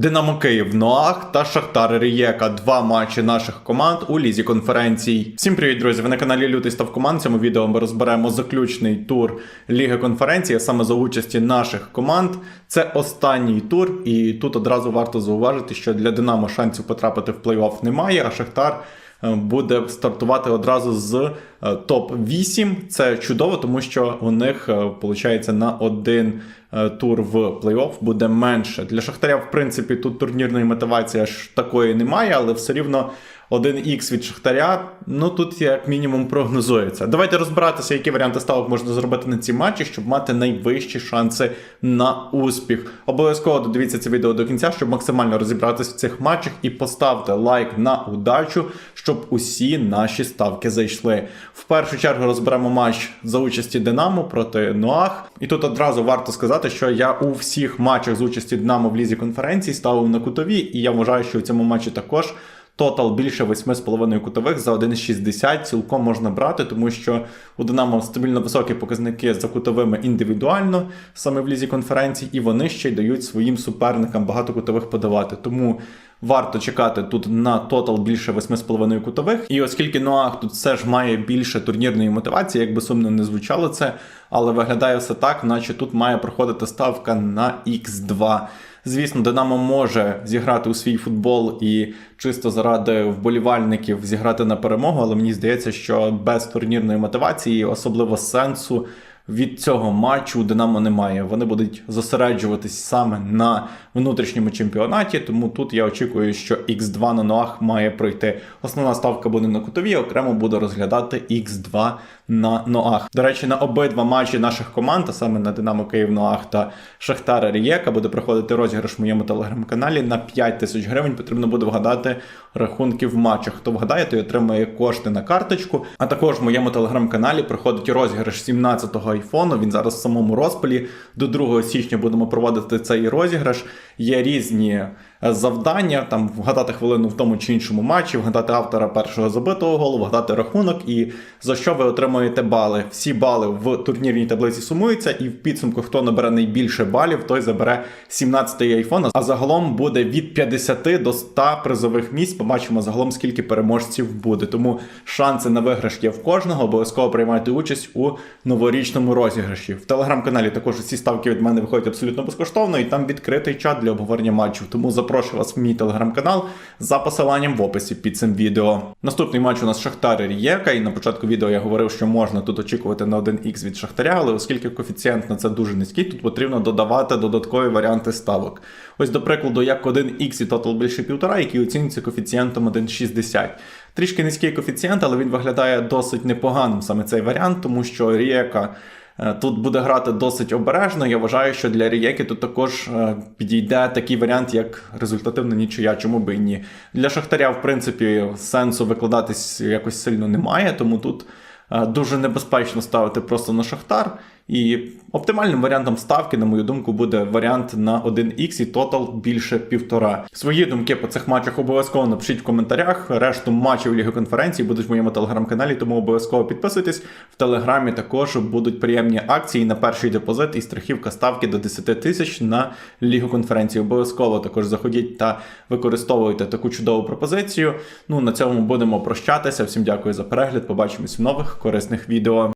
Динамо Київ Ноах та Шахтар Рієка. Два матчі наших команд у лізі конференцій. Всім привіт, друзі! Ви на каналі Лютий став команд. Цьому відео ми розберемо заключний тур Ліги конференції, саме за участі наших команд. Це останній тур, і тут одразу варто зауважити, що для Динамо шансів потрапити в плей-офф немає, а Шахтар. Е, Буде стартувати одразу з топ 8 Це чудово, тому що у них виходить на один е, тур в плей-офф буде менше. Для Шахтаря, в принципі, тут турнірної мотивації аж такої немає, але все рівно 1х від Шахтаря, ну тут як мінімум прогнозується. Давайте розбиратися, які варіанти ставок можна зробити на ці матчі, щоб мати найвищі шанси на успіх. Обов'язково додивіться це відео до кінця, щоб максимально розібратися в цих матчах і поставте лайк на удачу, щоб усі наші ставки зайшли. В першу чергу розберемо матч за участі Динамо проти Ноах. І тут одразу варто сказати, що я у всіх матчах з участі Динамо в лізі конференції ставив на кутові, і я вважаю, що в цьому матчі також. Тотал більше 8,5 кутових за 1,60 цілком можна брати, тому що у Динамо стабільно високі показники за кутовими індивідуально, саме в лізі конференцій, і вони ще й дають своїм суперникам багато кутових подавати. Тому варто чекати тут на тотал більше 8,5 кутових. І оскільки Ноах тут все ж має більше турнірної мотивації, як би сумно не звучало це, але виглядає все так, наче тут має проходити ставка на X2. Звісно, Динамо може зіграти у свій футбол і чисто заради вболівальників зіграти на перемогу, але мені здається, що без турнірної мотивації, особливо сенсу. Від цього матчу у Динамо немає. Вони будуть зосереджуватись саме на внутрішньому чемпіонаті, тому тут я очікую, що X2 на Ноах має пройти. Основна ставка буде на кутові, окремо буду розглядати X2 на Ноах. До речі, на обидва матчі наших команд, а саме на Динамо Київ Ноах та Шахтара Рієка, буде проходити розіграш в моєму телеграм-каналі на 5 тисяч гривень. Потрібно буде вгадати рахунки в матчах. Хто вгадає, той отримає кошти на карточку. А також в моєму телеграм-каналі проходить розіграш 17-го айфону. Він зараз в самому розпалі. До 2 січня будемо проводити цей розіграш. Є різні завдання, там вгадати хвилину в тому чи іншому матчі, вгадати автора першого забитого голу, вгадати рахунок і за що ви отримуєте бали. Всі бали в турнірній таблиці сумуються, і в підсумку, хто набере найбільше балів, той забере 17-й айфон. А загалом буде від 50 до 100 призових місць. Побачимо загалом, скільки переможців буде. Тому шанси на виграш є в кожного. Обов'язково приймайте участь у новорічному розіграші. В телеграм-каналі також усі ставки від мене виходять абсолютно безкоштовно, і там відкритий чат для обговорення матчів. Тому запрошую вас в мій телеграм-канал за посиланням в описі під цим відео. Наступний матч у нас Шахтар Рієка, і на початку відео я говорив, що можна тут очікувати на 1х від Шахтаря, але оскільки коефіцієнт на це дуже низький, тут потрібно додавати додаткові варіанти ставок. Ось, до прикладу, як 1х і тотал більше півтора, який оцінюється коефіцієнтом 1,60. Трішки низький коефіцієнт, але він виглядає досить непоганим саме цей варіант, тому що Рієка. Е, Тут буде грати досить обережно. Я вважаю, що для Рієки тут також е, підійде такий варіант, як результативна нічия, чому би і ні. Для Шахтаря, в принципі, сенсу викладатись якось сильно немає, тому тут дуже небезпечно ставити просто на Шахтар. І оптимальним варіантом ставки, на мою думку, буде варіант на 1х і тотал більше півтора. Свої думки по цих матчах обов'язково напишіть в коментарях. Решту матчів Ліги конференції будуть в моєму телеграм-каналі, тому обов'язково підписуйтесь. В телеграмі також будуть приємні акції на перший депозит і страхівка ставки до 10 тисяч на Лігу конференції. Обов'язково також заходіть та використовуйте таку чудову пропозицію. Ну на цьому будемо прощатися. Всім дякую за перегляд. Побачимось в нових корисних відео.